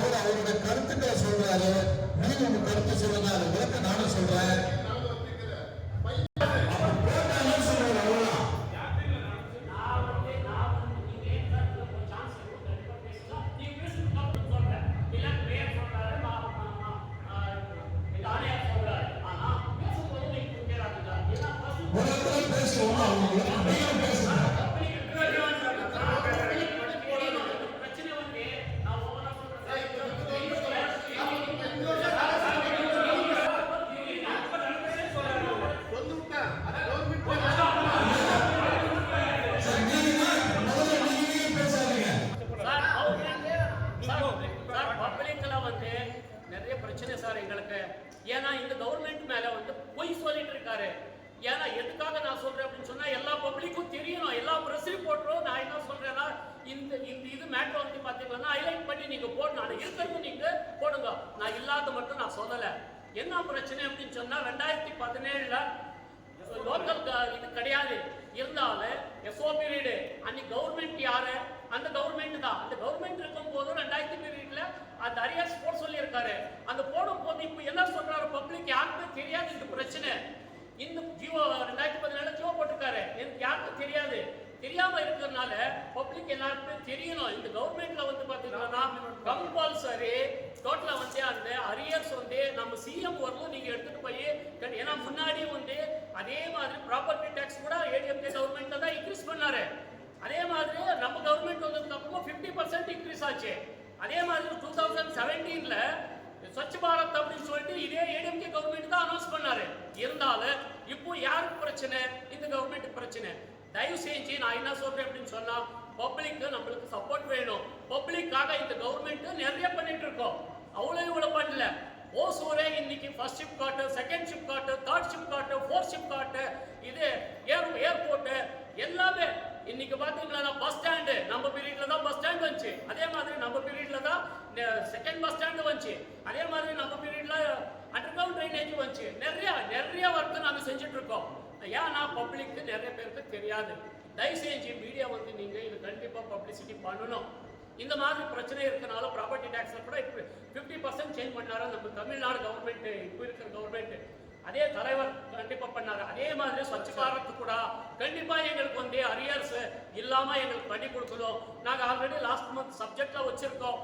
அவர் அவருடைய கருத்துக்களை சொல்றாரு. நீங்க உங்க கருத்தை சொல்லுங்க அதை கேட்க நானும் சொல்றேன். பேசுவோம்? பப்ளிக்கெல்லாம் வந்து நிறைய பிரச்சனை சார் எங்களுக்கு. ஏன்னா இந்த கவர்மெண்ட் மேலே வந்து பொய் சொல்லிட்டு இருக்காரு. ஏன்னா எதுக்காக நான் சொல்றேன் அப்படின்னு சொன்னா எல்லா பப்ளிக்கும் தெரியணும் எல்லா பிரஸ் ரிப்போர்ட்டரும் நான் என்ன சொல்றேன்னா இந்த இந்த இது மேட்டர் வந்து பாத்தீங்கன்னா ஹைலைட் பண்ணி நீங்க போடணும் அதை இருக்கிறது நீங்க போடுங்க. நான் இல்லாத மட்டும் நான் சொல்லலை. என்ன பிரச்சனை அப்படின்னு சொன்னா ரெண்டாயிரத்தி பதினேழுல லோக்கல் இது கிடையாது. இருந்தாலும் எஸ்ஓ பீரியடு அன்னைக்கு கவர்மெண்ட் யாரு? அந்த கவர்மெண்ட் தான். அந்த கவர்மெண்ட் இருக்கும் போது ரெண்டாயிரத்தி பீரியட்ல அந்த அரியர்ஸ் போட அது போடும் போது இப்போ என்ன சொல்றாரு பப்ளிக் யாருக்குமே தெரியாது இந்த பிரச்சனை. இந்த ஜியோ ரெண்டாயிரத்தி பதினேழு ஜியோ போட்டிருக்காரு. எனக்கு யாருக்கும் தெரியாது. தெரியாம இருக்கிறதுனால பப்ளிக் எல்லாருக்குமே தெரியணும். இந்த கவர்மெண்ட்ல வந்து பாத்தீங்கன்னா கம்பல்சரி டோட்டலா வந்து அந்த அரியர்ஸ் வந்து நம்ம சிஎம் வரலும் நீங்க எடுத்துட்டு போய் ஏன்னா முன்னாடி வந்து அதே மாதிரி ப்ராப்பர்ட்டி டேக்ஸ் கூட ஏடிஎம்கே கவர்மெண்ட்ல தான் இன்க்ரீஸ் பண்ணாரு அதே மாதிரி நம்ம கவர்மெண்ட் வந்ததுக்கு அப்புறமா ஃபிஃப்டி பர்சன்ட் இன்க்ரீஸ் ஆச்சு அதே மாதிரி டூ தௌசண்ட் செவன்டீன்ல ஸ்வச் பாரத் அப்படின்னு சொல்லிட்டு இதே ஏடிஎம்கே கவர்மெண்ட் தான் அனௌன்ஸ் பண்ணாரு இருந்தாலும் இப்போ யாருக்கு பிரச்சனை? இந்த கவர்மெண்ட் பிரச்சனை. தயவு செஞ்சு நான் என்ன சொல்றேன் அப்படின்னு சொன்னா பப்ளிக்கு நம்மளுக்கு சப்போர்ட் வேணும். பப்ளிக்காக இந்த கவர்மெண்ட் நிறைய பண்ணிட்டு இருக்கோம். அவ்வளோ இவ்வளோ பண்ணல. ஓசூரே இன்னைக்கு ஃபர்ஸ்ட் ஷிப் காட்டு செகண்ட் ஷிப் காட்டு தேர்ட் ஷிப் காட்டு ஃபோர்த் ஷிப் காட்டு இது ஏர் ஏர்போர்ட்டு எல்லாமே இன்னைக்கு பாத்தீங்கன்னா பஸ் ஸ்டாண்டு நம்ம பீரியட்ல தான் பஸ் ஸ்டாண்ட் வந்துச்சு அதே மாதிரி நம்ம பீரியட்ல தான் செகண்ட் பஸ் ஸ்டாண்டு வந்துச்சு. அதே மாதிரி நம்ம பீரியட்ல அண்டர் கிரவுண்ட் ட்ரைனேஜ் வந்துச்சு. நிறைய நிறைய ஒர்க் நாங்கள் செஞ்சுட்டு இருக்கோம் ஏன்னா பப்ளிக்கு நிறைய பேருக்கு தெரியாது. தயவு செஞ்சு மீடியா வந்து நீங்க இது கண்டிப்பா பப்ளிசிட்டி பண்ணணும். இந்த மாதிரி பிரச்சனை இருக்கனால ப்ராப்பர்ட்டி டேக்ஸ்ல கூட இப்போ ஃபிஃப்டி பர்சன்ட் சேஞ்ச் பண்ணாரு. நம்ம தமிழ்நாடு கவர்மெண்ட் இப்போ இருக்கிற கவர்மெண்ட் அதே தலைவர் கண்டிப்பா பண்ணாரு. அதே மாதிரி ஸ்வச் பாரத் கூட கண்டிப்பா எங்களுக்கு வந்து அரியர்ஸ் இல்லாம எங்களுக்கு பண்ணி கொடுக்கணும் நாங்க ஆல்ரெடி லாஸ்ட் மந்த் சப்ஜெக்ட்ல வச்சிருக்கோம்.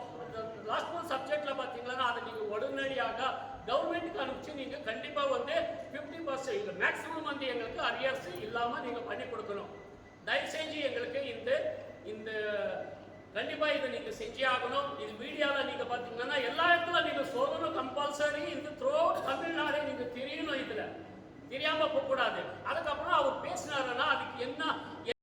லாஸ்ட் மந்த் சப்ஜெக்ட்ல பாத்தீங்கன்னா அதை நீங்க உடனடியாக கவர்மெண்ட்டுக்கு அனுப்பிச்சு நீங்க கண்டிப்பா வந்து ஃபிஃப்டி பர்சன்ட் மேக்ஸிமம் வந்து எங்களுக்கு அரியர்ஸ் இல்லாம நீங்க பண்ணி கொடுக்கணும். தயவு செஞ்சு எங்களுக்கு இந்த இந்த கண்டிப்பா இதை நீங்க செஞ்சே ஆகணும். இது மீடியாவில் நீங்க பாத்தீங்கன்னா எல்லா இடத்துல நீங்க சொல்லணும் கம்பல்சரி இந்த த்ரோ தமிழ்நாடே நீங்க தெரியணும் இதுல தெரியாம போக கூடாது அதுக்கப்புறம் அவர் பேசினாருன்னா அதுக்கு என்ன